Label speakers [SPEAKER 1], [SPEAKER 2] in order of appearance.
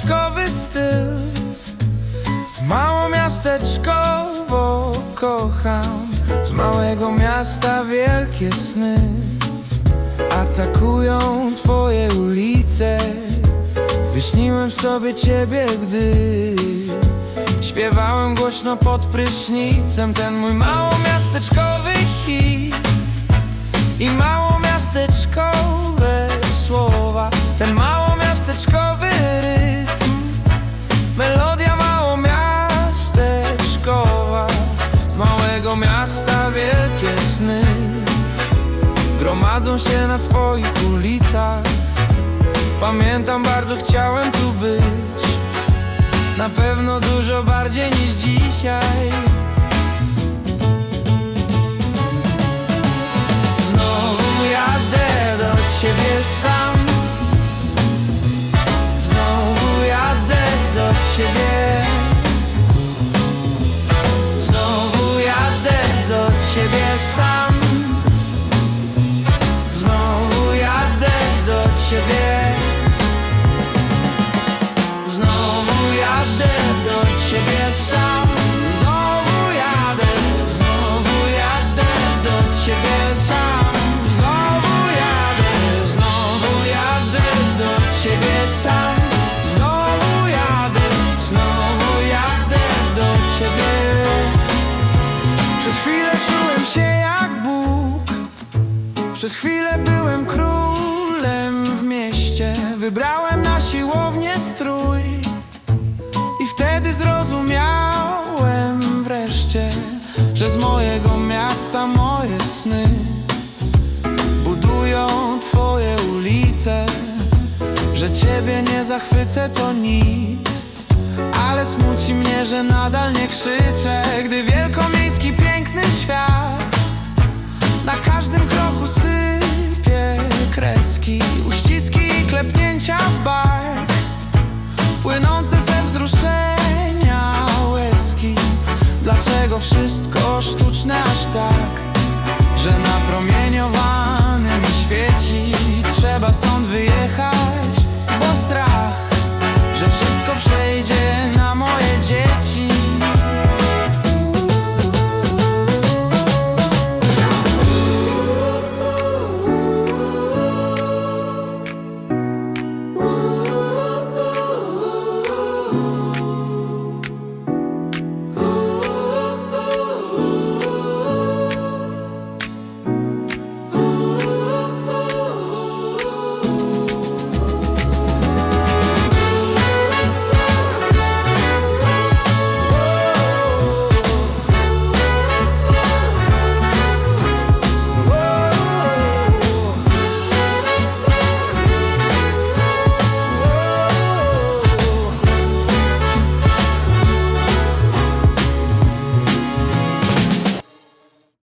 [SPEAKER 1] miasteczkowy styl. Mało miasteczkowo kocham. Z małego miasta wielkie sny Atakują twoje ulice. Wyśniłem sobie ciebie, gdy Śpiewałem głośno pod prysznicem. Ten mój mało miasteczkowy hit I mało miasteczkowe słowa. Ten mało Gromadzą się na twoich ulicach. Pamiętam, bardzo chciałem tu być. Na pewno dużo bardziej niż dzisiaj Znowu jadę do ciebie sam. Znowu jadę, znowu jadę do ciebie sam. Znowu jadę, znowu jadę do ciebie sam. Znowu jadę, znowu jadę do ciebie. Przez chwilę czułem się jak Bóg. Przez chwilę byłem mieście Wybrałem na siłownię strój I wtedy zrozumiałem wreszcie Że z mojego miasta moje sny Budują twoje ulice Że ciebie nie zachwycę to nic ale smuci mnie, że nadal nie krzyczę Gdy wielkomiejski piękny Płynące ze wzruszenia łezki Dlaczego wszystko sztuczne aż tak Że na promieniowanym świeci Trzeba stąd wyjechać,